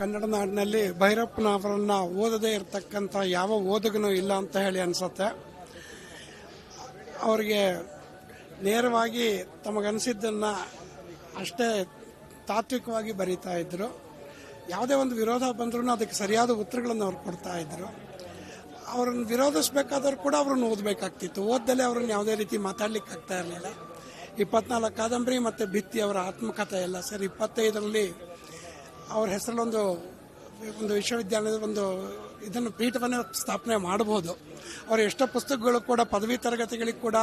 ಕನ್ನಡ ನಾಡಿನಲ್ಲಿ ಭೈರಪ್ಪನವರನ್ನ ಓದದೇ ಇರತಕ್ಕಂಥ ಯಾವ ಓದುಗನೂ ಇಲ್ಲ ಅಂತ ಹೇಳಿ ಅನ್ಸುತ್ತೆ. ಅವರಿಗೆ ನೇರವಾಗಿ ತಮಗನಿಸಿದ್ದನ್ನ ಅಷ್ಟೇ ತಾತ್ವಿಕವಾಗಿ ಬರೀತಾ ಇದ್ರು. ಯಾವುದೇ ಒಂದು ವಿರೋಧ ಬಂದ್ರೂ ಅದಕ್ಕೆ ಸರಿಯಾದ ಉತ್ತರಗಳನ್ನು ಅವ್ರು ಕೊಡ್ತಾ ಇದ್ರು. ಅವ್ರನ್ನ ವಿರೋಧಿಸ್ಬೇಕಾದವ್ರು ಕೂಡ ಅವ್ರನ್ನ ಓದಬೇಕಾಗ್ತಿತ್ತು. ಓದ್ದಲೇ ಅವ್ರನ್ನ ಯಾವುದೇ ರೀತಿ ಮಾತಾಡ್ಲಿಕ್ಕೆ ಆಗ್ತಾ ಇರಲಿಲ್ಲ. ಇಪ್ಪತ್ನಾಲ್ಕು ಕಾದಂಬರಿ ಮತ್ತು ಭಿತ್ತಿ ಅವರ ಆತ್ಮಕಥೆ ಎಲ್ಲ ಸರ್ ಇಪ್ಪತ್ತೈದರಲ್ಲಿ ಅವ್ರ ಹೆಸರಲ್ಲೊಂದು, ಒಂದು ವಿಶ್ವವಿದ್ಯಾಲಯದ ಒಂದು ಇದನ್ನು ಪೀಠವನ್ನು ಸ್ಥಾಪನೆ ಮಾಡಬಹುದು. ಅವರು ಎಷ್ಟೋ ಪುಸ್ತಕಗಳು ಕೂಡ, ಪದವಿ ತರಗತಿಗಳಿಗೆ ಕೂಡ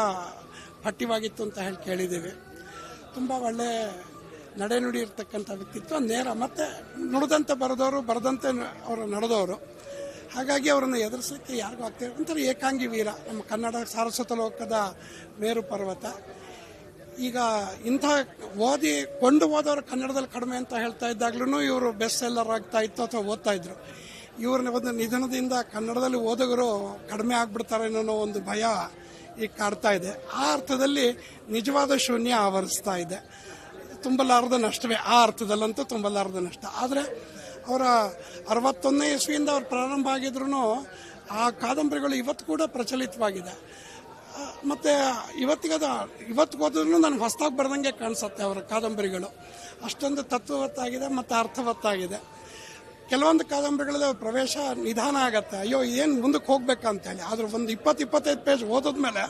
ಪಠ್ಯವಾಗಿತ್ತು ಅಂತ ಹೇಳಿ ಕೇಳಿದ್ದೀವಿ. ತುಂಬ ಒಳ್ಳೆ ನಡೆನುಡಿ ಇರ್ತಕ್ಕಂಥ ವ್ಯಕ್ತಿತ್ವ, ನೇರ ಮತ್ತು ನುಡಿದಂತೆ ಬರೆದವರು, ಬರೆದಂತೆ ಅವರು ನಡೆದವರು. ಹಾಗಾಗಿ ಅವರನ್ನು ಎದುರಿಸೋಕ್ಕೆ ಯಾರಿಗೂ ಆಗ್ತಿಲ್ಲ ಒಂಥರ ಏಕಾಂಗಿ ವೀರ. ನಮ್ಮ ಕನ್ನಡ ಸಾರಸ್ವತ ಲೋಕದ ಮೇರು ಪರ್ವತ ಈಗ ಇಂಥ ಓದಿ ಕೊಂಡು ಹೋದವರು ಕನ್ನಡದಲ್ಲಿ ಕಡಿಮೆ ಅಂತ ಹೇಳ್ತಾ ಇದ್ದಾಗ್ಲೂ ಇವರು ಬೆಸ್ಟ್ ಸೆಲ್ಲರ್ ಆಗ್ತಾ ಇತ್ತು ಅಥವಾ ಓದ್ತಾ ಇದ್ರು. ಇವ್ರನ್ನ ಒಂದು ನಿಧನದಿಂದ ಕನ್ನಡದಲ್ಲಿ ಓದುಗರು ಕಡಿಮೆ ಆಗ್ಬಿಡ್ತಾರೆ ಅನ್ನೋ ಒಂದು ಭಯ ಈಗ ಕಾಡ್ತಾ ಇದೆ. ಆ ಅರ್ಥದಲ್ಲಿ ನಿಜವಾದ ಶೂನ್ಯ ಆವರಿಸ್ತಾ ಇದೆ. ತುಂಬಲಾರದ ನಷ್ಟವೇ ಆ ಅರ್ಥದಲ್ಲಂತೂ ತುಂಬಲಾರದ ನಷ್ಟ. ಆದರೆ ಅವರ ಅರವತ್ತೊಂದನೇ ಇಸ್ವಿಯಿಂದ ಅವ್ರು ಪ್ರಾರಂಭ ಆಗಿದ್ರು ಆ ಕಾದಂಬರಿಗಳು ಇವತ್ತು ಕೂಡ ಪ್ರಚಲಿತವಾಗಿದೆ. ಮತ್ತೆ ಇವತ್ತಿಗದ ಇವತ್ತು ಓದಿದ್ರು ನನಗೆ ಹೊಸದಾಗಿ ಬರ್ದಂಗೆ ಕಾಣಿಸುತ್ತೆ ಅವರ ಕಾದಂಬರಿಗಳು. ಅಷ್ಟೊಂದು ತತ್ವವತ್ತಾಗಿದೆ ಮತ್ತು ಅರ್ಥವತ್ತಾಗಿದೆ. ಕೆಲವೊಂದು ಕಾದಂಬರಿಗಳಲ್ಲಿ ಪ್ರವೇಶ ನಿಧಾನ ಆಗತ್ತೆ. ಅಯ್ಯೋ, ಏನು ಮುಂದಕ್ಕೆ ಹೋಗ್ಬೇಕಂತೇಳಿ ಆದ್ರೆ ಒಂದು ಇಪ್ಪತ್ತು ಇಪ್ಪತ್ತೈದು ಪೇಜ್ ಓದಿದ್ಮೇಲೆ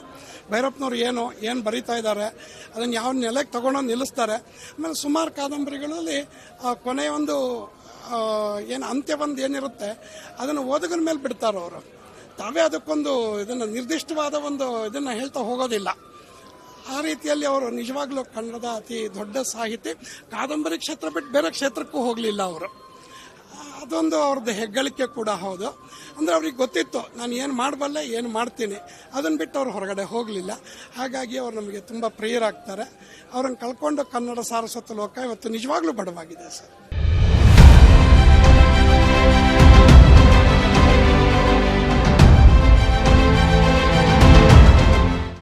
ಭೈರಪ್ಪನವ್ರು ಏನು ಏನು ಬರೀತಾ ಇದ್ದಾರೆ, ಅದನ್ನು ಯಾವ ನೆಲೆಗೆ ತಗೊಂಡೋಗಿ ನಿಲ್ಲಿಸ್ತಾರೆ. ಆಮೇಲೆ ಸುಮಾರು ಕಾದಂಬರಿಗಳಲ್ಲಿ ಕೊನೆಯ ಒಂದು ಏನು ಅಂತ್ಯ ಒಂದು ಏನಿರುತ್ತೆ, ಅದನ್ನು ಓದಗನ ಮೇಲೆ ಬಿಡ್ತಾರೆ ಅವರು ತಾವೇ ಅದಕ್ಕೊಂದು ಇದನ್ನು ನಿರ್ದಿಷ್ಟವಾದ ಒಂದು ಇದನ್ನು ಹೇಳ್ತಾ ಹೋಗೋದಿಲ್ಲ. ಆ ರೀತಿಯಲ್ಲಿ ಅವರು ನಿಜವಾಗ್ಲೂ ಕನ್ನಡದ ಅತಿ ದೊಡ್ಡ ಸಾಹಿತಿ. ಕಾದಂಬರಿ ಕ್ಷೇತ್ರ ಬಿಟ್ಟು ಬೇರೆ ಕ್ಷೇತ್ರಕ್ಕೂ ಹೋಗಲಿಲ್ಲ ಅವರು. ಅದೊಂದು ಅವ್ರದ್ದು ಹೆಗ್ಗಳಿಕೆ ಕೂಡ ಹೌದು. ಅಂದರೆ ಅವ್ರಿಗೆ ಗೊತ್ತಿತ್ತು, ನಾನು ಏನು ಮಾಡಬಲ್ಲೆ, ಏನು ಮಾಡ್ತೀನಿ. ಅದನ್ನು ಬಿಟ್ಟು ಅವ್ರು ಹೊರಗಡೆ ಹೋಗಲಿಲ್ಲ. ಹಾಗಾಗಿ ಅವ್ರು ನಮಗೆ ತುಂಬ ಪ್ರಿಯರಾಗ್ತಾರೆ. ಅವ್ರನ್ನ ಕಳ್ಕೊಂಡು ಕನ್ನಡ ಸಾರಸ್ವತ ಲೋಕ ಇವತ್ತು ನಿಜವಾಗ್ಲೂ ಬಡವಾಗಿದೆ ಸರ್.